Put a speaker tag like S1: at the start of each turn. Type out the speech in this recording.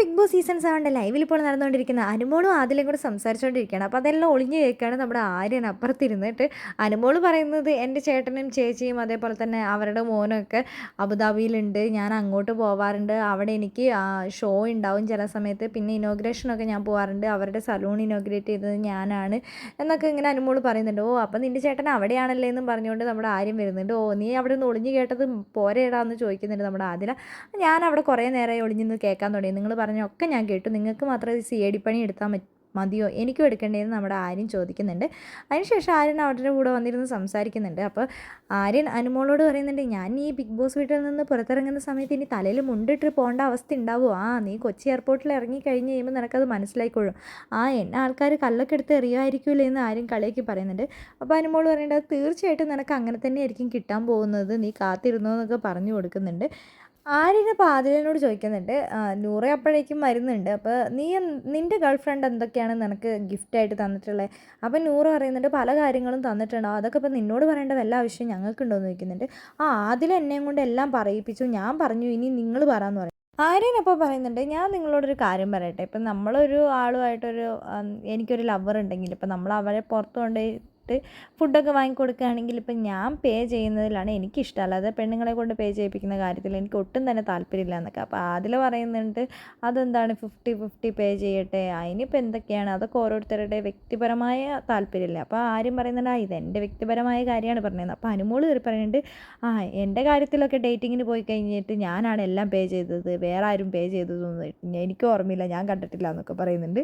S1: Big boss season സെവന്റെ ലൈവിൽ ഇപ്പോൾ നടന്നുകൊണ്ടിരിക്കുന്ന അനുമോളും ആദിലും കൂടെ സംസാരിച്ചുകൊണ്ടിരിക്കുകയാണ്. അപ്പോൾ അതെല്ലാം ഒളിഞ്ഞു കേൾക്കുകയാണ് നമ്മുടെ ആര്യൻ അപ്പുറത്തിരുന്നിട്ട്. അനുമോൾ പറയുന്നത് എന്റെ ചേട്ടനും ചേച്ചിയും അതേപോലെ തന്നെ അവരുടെ മോനൊക്കെ അബുദാബിയിലുണ്ട്. ഞാൻ അങ്ങോട്ട് പോവാറുണ്ട്. അവിടെ എനിക്ക് ഷോ ഉണ്ടാവും ചില സമയത്ത്. പിന്നെ ഇനോഗ്രേഷനൊക്കെ ഞാൻ പോവാറുണ്ട്. അവരുടെ സലൂൺ ഇനോഗ്രേറ്റ് ചെയ്തത് ഞാനാണ് എന്നൊക്കെ ഇങ്ങനെ അനുമോൾ പറയുന്നുണ്ട്. ഓ അപ്പം നിന്റെ ചേട്ടൻ അവിടെയാണല്ലേ എന്നും പറഞ്ഞുകൊണ്ട് നമ്മുടെ ആര്യം വരുന്നുണ്ട്. ഓ നീ അവിടെ നിന്ന് ഒളിഞ്ഞു കേട്ടത് പോരേടാന്ന് ചോദിക്കുന്നുണ്ട് നമ്മുടെ ആദില. ഞാൻ അവിടെ കുറേ നേരമായി ഒളിഞ്ഞു നിന്ന് കേൾക്കാൻ തുടങ്ങി. നിങ്ങൾ പറഞ്ഞൊക്കെ ഞാൻ കേട്ടു. നിങ്ങൾക്ക് മാത്രം സി എ ഡി പണി എടുത്താൽ മതിയോ? എനിക്കും എടുക്കേണ്ടതെന്ന് നമ്മുടെ ആര്യൻ ചോദിക്കുന്നുണ്ട്. അതിനുശേഷം ആര്യൻ അവരുടെ കൂടെ വന്നിരുന്ന് സംസാരിക്കുന്നുണ്ട്. അപ്പോൾ ആര്യൻ അനുമോളോട് പറയുന്നുണ്ട് ഞാൻ ഈ ബിഗ് ബോസ് വീട്ടിൽ നിന്ന് പുറത്തിറങ്ങുന്ന സമയത്ത് ഇനി തലയിൽ മുണ്ടിട്ട് പോകേണ്ട അവസ്ഥ ഉണ്ടാവുമോ? ആ നീ കൊച്ചി എയർപോർട്ടിൽ ഇറങ്ങി കഴിഞ്ഞ് കഴിയുമ്പോൾ നിനക്കത് മനസ്സിലായിക്കോളും. ആ എന്നെ ആൾക്കാർ കല്ലൊക്കെ എടുത്ത് എറിയുമായിരിക്കുമല്ലോ എന്ന് ആര്യൻ കളിയാക്കി പറയുന്നുണ്ട്. അപ്പോൾ അനുമോൾ പറയേണ്ടത് തീർച്ചയായിട്ടും നിനക്ക് അങ്ങനെ തന്നെ ആയിരിക്കും കിട്ടാൻ പോകുന്നത്. നീ കാത്തിരുന്നോ എന്നൊക്കെ പറഞ്ഞു കൊടുക്കുന്നുണ്ട്. ആര്യന് ആദിലിനോട് ചോദിക്കുന്നുണ്ട് നൂറ അപ്പോഴേക്കും വരുന്നുണ്ട് അപ്പോൾ നീ നിന്റെ ഗേൾ ഫ്രണ്ട് എന്തൊക്കെയാണ് നിനക്ക് ഗിഫ്റ്റായിട്ട് തന്നിട്ടുള്ളത് അപ്പോൾ നൂറ് പറയുന്നുണ്ട് പല കാര്യങ്ങളും തന്നിട്ടുണ്ടോ അതൊക്കെ ഇപ്പോൾ നിന്നോട് പറയേണ്ട വല്ല ആവശ്യം ഞങ്ങൾക്കുണ്ടോ എന്ന് ചോദിക്കുന്നുണ്ട്. ആ ആദിൽ എന്നെയും കൊണ്ട് എല്ലാം പറയിപ്പിച്ചു ഞാൻ പറഞ്ഞു ഇനി നിങ്ങൾ പറയാമെന്ന് പറയും. ആര്യൻ അപ്പോൾ പറയുന്നുണ്ട് ഞാൻ നിങ്ങളോടൊരു കാര്യം പറയട്ടെ ഇപ്പം നമ്മളൊരു ആളുമായിട്ടൊരു എനിക്കൊരു ലവർ ഉണ്ടെങ്കിൽ ഇപ്പം നമ്മൾ അവരെ പുറത്തു കൊണ്ടുപോയി ഫുഡൊക്കെ വാങ്ങിക്കൊടുക്കുകയാണെങ്കിൽ ഇപ്പം ഞാൻ പേ ചെയ്യുന്നതിലാണ് എനിക്കിഷ്ടം അല്ലാതെ പെണ്ണുങ്ങളെ കൊണ്ട് പേ ചെയ്യിപ്പിക്കുന്ന കാര്യത്തിൽ എനിക്ക് ഒട്ടും തന്നെ താല്പര്യമില്ല എന്നൊക്കെ. അപ്പോൾ അതിൽ പറയുന്നുണ്ട് അതെന്താണ് ഫിഫ്റ്റി ഫിഫ്റ്റി പേ ചെയ്യട്ടെ? അതിനിപ്പോൾ എന്തൊക്കെയാണ്? അതൊക്കെ ഓരോരുത്തരുടെ വ്യക്തിപരമായ താല്പര്യമില്ല. അപ്പോൾ ആരും പറയുന്നുണ്ട് ആ ഇത് എന്റെ വ്യക്തിപരമായ കാര്യമാണ് പറഞ്ഞത്. അപ്പോൾ അനുമോൾ കയറി പറയുന്നുണ്ട് ആ എന്റെ കാര്യത്തിലൊക്കെ ഡേറ്റിങ്ങിന് പോയി കഴിഞ്ഞിട്ട് ഞാനാണ് എല്ലാം പേ ചെയ്തത്. വേറെ ആരും പേ ചെയ്തതൊന്നും എനിക്ക് ഓർമ്മയില്ല. ഞാൻ കണ്ടിട്ടില്ല എന്നൊക്കെ പറയുന്നുണ്ട്.